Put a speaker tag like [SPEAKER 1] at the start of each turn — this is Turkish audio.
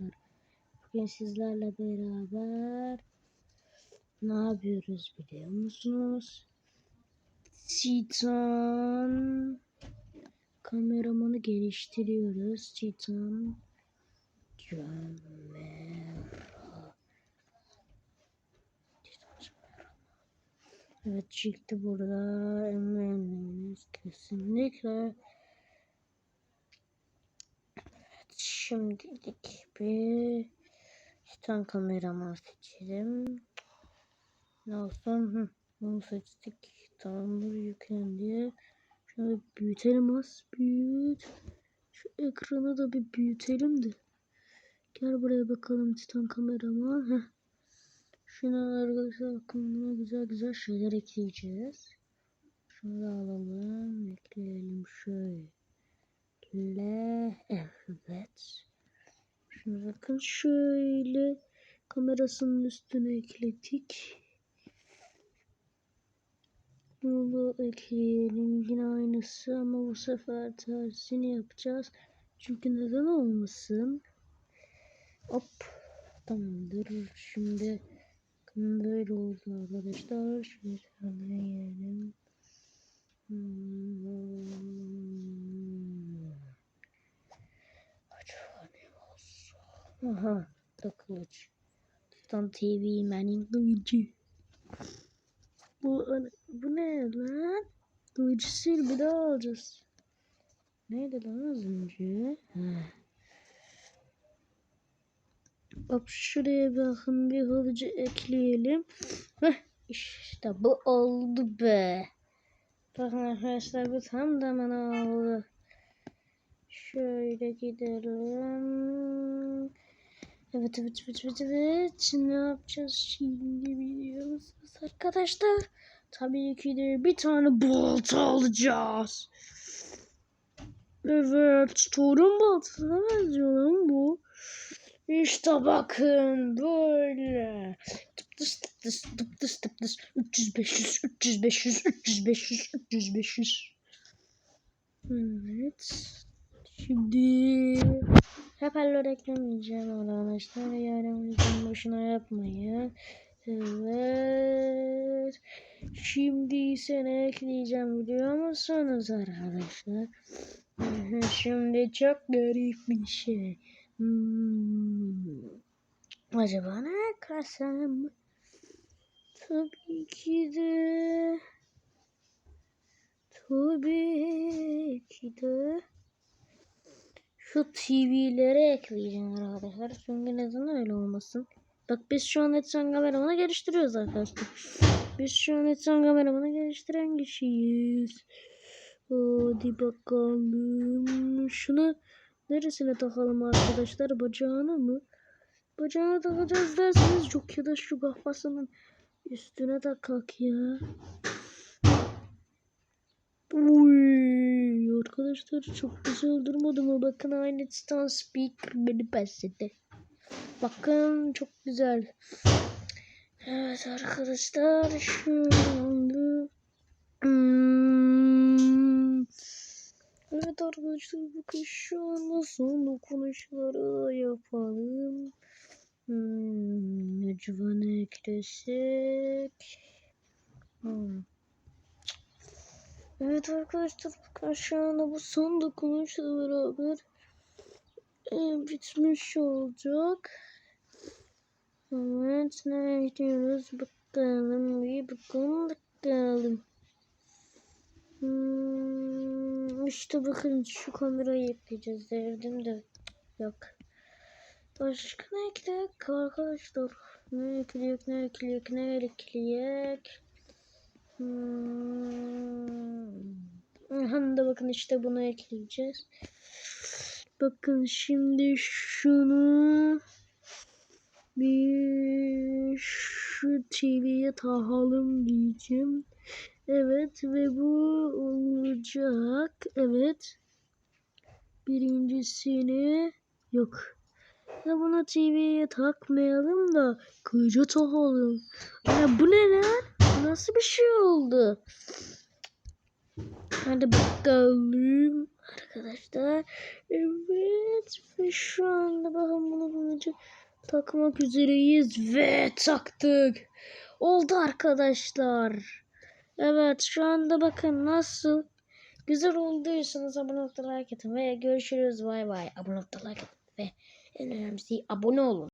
[SPEAKER 1] arkadaşlar. Bugün sizlerle beraber ne yapıyoruz biliyor musunuz? Titan kameramanı geliştiriyoruz. Titan kamera. Evet çıktı burada. Eminimiz kesinlikle. Evet şimdilik bir Titan kameraman seçelim. Ne olsun? Hı, bunu seçtik. Tamamdır yüklendi. Şunu büyütelim az. Büyüt. Şu ekranı da bir büyütelim de. Gel buraya bakalım Titan kameraman. Heh. Şuna arkadaşlar buna güzel güzel şeyler ekleyeceğiz. Şunu da alalım. Ekleyelim şöyle. Evet. Şunu bakın şöyle kamerasının üstüne ekledik. Bunu da ekleyelim. Yine aynısı ama bu sefer tersini yapacağız. Çünkü neden olmasın? Hop. Tamamdır. Şimdi böyle oldu arkadaşlar. Şöyle yiyelim. Hmm. Acaba ne olsun? Aha. Da kılıç. Titan TV Manning kılıcı. Bu, bu ne lan? Kılıcı sil bir daha alacağız. Neydi lan az önce? Bak şuraya bakın bir kılıcı ekleyelim. Heh, işte bu oldu be. Bakın arkadaşlar bu tam da bana oldu. Şöyle gidelim. Evet evet evet evet evet. Ne yapacağız şimdi biliyor musunuz arkadaşlar? Tabii ki de bir tane balta alacağız. Evet, torun baltasına benziyor lan bu. İşte bakın böyle. Tıptıs tıptıs tıptıs tıptıs 300 500 300 500 300 500 300 500. Evet. Şimdi hoparlör eklemeyeceğim arkadaşlar. Yani yüzden boşuna yapmayın. Evet. Şimdi seni ekleyeceğim biliyor musunuz arkadaşlar? Şimdi çok garip bir şey. Hmm. Acaba ne yaparsam? Tabii ki de Tabii ki de şu TV'lere ekleyeceğim arkadaşlar. Çünkü neden öyle olmasın? Bak biz şu an Etsan kameramanı geliştiriyoruz arkadaşlar. Biz şu an Etsan kameramanı geliştiren kişiyiz. Hadi bakalım. Şunu neresine takalım arkadaşlar? Bacağına mı? Bacağına takacağız derseniz çok ya da şu kafasının üstüne takak ya. Uy, arkadaşlar çok güzel durmadı mı? Bakın aynı Titan Speaker beni besledi. Bakın çok güzel. Evet arkadaşlar şu anda hmm. Evet arkadaşlar bakın şu anda son dokunuşları yapalım. Hmm, acaba ne eklesek? Hmm. Evet arkadaşlar anda bu son dokunuşla beraber e, bitmiş olacak. Evet ne ekliyoruz bakalım bir bakalım bakalım. Hmm, işte bakın şu kamerayı ekleyeceğiz derdim de yok. Başka ne ekleyek arkadaşlar? Ne ekleyek ne ekleyek ne ekleyek? Hmm. De bakın işte bunu ekleyeceğiz. Bakın şimdi şunu bir şu TV'ye takalım diyeceğim. Evet ve bu olacak. Evet. Birincisini yok. Ya bunu TV'ye takmayalım da kılıca takalım. Ya bu ne lan? Nasıl bir şey oldu? Hadi bakalım arkadaşlar. Evet ve şu anda bakın bunu bence takmak üzereyiz ve taktık. Oldu arkadaşlar. Evet şu anda bakın nasıl güzel olduysanız abone olup like atın ve görüşürüz bay bay. Abone olup like atın ve en önemlisi abone olun.